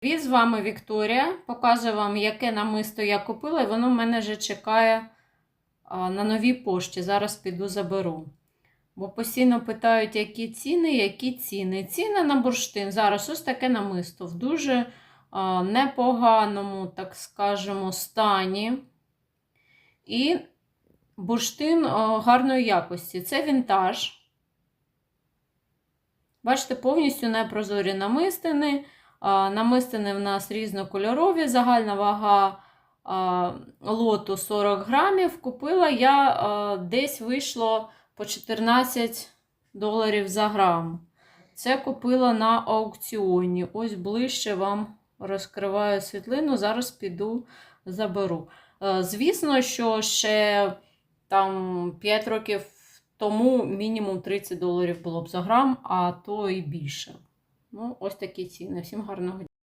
Привіт, з вами Вікторія. Показую вам, яке намисто я купила, і воно в мене вже чекає на новій пошті. Зараз піду заберу. Бо постійно питають, які ціни, які ціни. Ціни на бурштин. Зараз ось таке намисто в дуже непоганому, так скажемо, стані. І бурштин гарної якості. Це вінтаж. Бачите, повністю непрозорі намистини. Намистини в нас різнокольорові, загальна вага лоту 40 грамів. Купила я десь вийшло по 14 доларів за грам. Це купила на аукціоні. Ось ближче вам розкриваю світлину, зараз піду заберу. Е, Звісно, що ще там 5 років тому мінімум 30 доларів було б за грам, а то і більше. Ну, ось такі ціни. Всім гарного дня.